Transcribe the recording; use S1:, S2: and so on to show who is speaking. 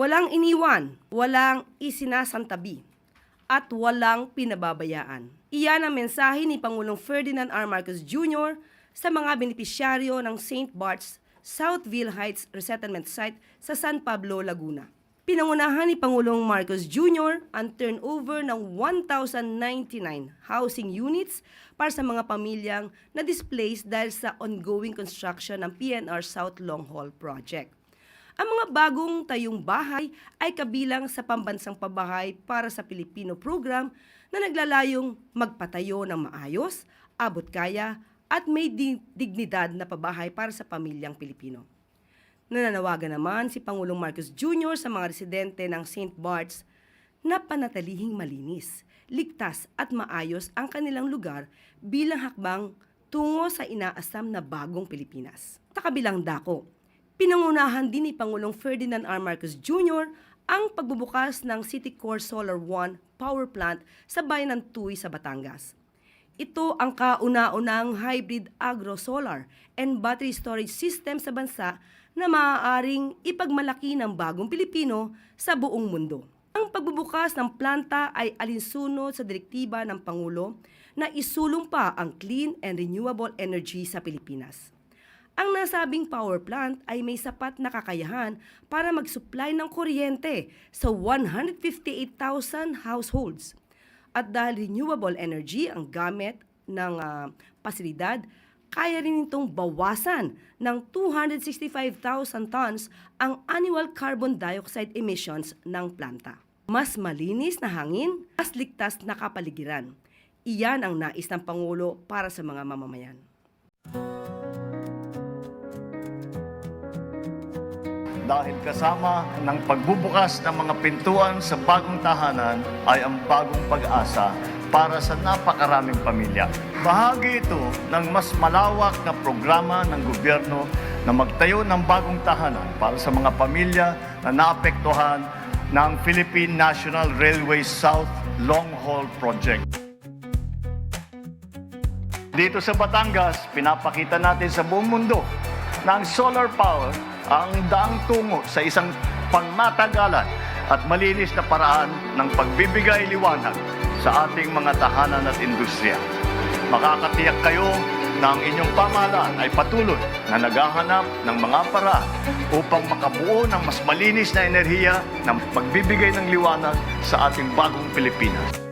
S1: Walang iniwan, walang isinasantabi, at walang pinababayaan. Iyan ang mensahe ni Pangulong Ferdinand R. Marcos Jr. sa mga benepisyaryo ng St. Bart's Southville Heights Resettlement Site sa San Pablo, Laguna. Pinangunahan ni Pangulong Marcos Jr. ang turnover ng 1,099 housing units para sa mga pamilyang na-displaced dahil sa ongoing construction ng PNR South Long Haul Project. Ang mga bagong tayong bahay ay kabilang sa pambansang pabahay para sa Pilipino program na naglalayong magpatayo ng maayos, abot kaya at may di- dignidad na pabahay para sa pamilyang Pilipino. Nananawagan naman si Pangulong Marcos Jr. sa mga residente ng St. Bart's na panatalihing malinis, ligtas at maayos ang kanilang lugar bilang hakbang tungo sa inaasam na bagong Pilipinas. Sa kabilang dako, pinangunahan din ni Pangulong Ferdinand R. Marcos Jr. ang pagbubukas ng City Core Solar One power plant sa bayan ng Tuy sa Batangas. Ito ang kauna-unang hybrid agro-solar and battery storage system sa bansa na maaaring ipagmalaki ng bagong Pilipino sa buong mundo. Ang pagbubukas ng planta ay alinsunod sa direktiba ng Pangulo na isulong pa ang clean and renewable energy sa Pilipinas. Ang nasabing power plant ay may sapat na kakayahan para mag-supply ng kuryente sa 158,000 households. At dahil renewable energy ang gamit ng ah, pasilidad, kaya rin itong bawasan ng 265,000 tons ang annual carbon dioxide emissions ng planta. Mas malinis na hangin, mas ligtas na kapaligiran. Iyan ang nais ng Pangulo para sa mga mamamayan.
S2: Dahil kasama ng pagbubukas ng mga pintuan sa bagong tahanan ay ang bagong pag-asa para sa napakaraming pamilya. Bahagi ito ng mas malawak na programa ng gobyerno na magtayo ng bagong tahanan para sa mga pamilya na naapektuhan ng Philippine National Railway South Long Haul Project. Dito sa Batangas, pinapakita natin sa buong mundo ang solar power ang daang tungo sa isang pangmatagalan at malinis na paraan ng pagbibigay liwanag sa ating mga tahanan at industriya. Makakatiyak kayo na ang inyong pamahalaan ay patuloy na naghahanap ng mga paraan upang makabuo ng mas malinis na enerhiya ng pagbibigay ng liwanag sa ating bagong Pilipinas.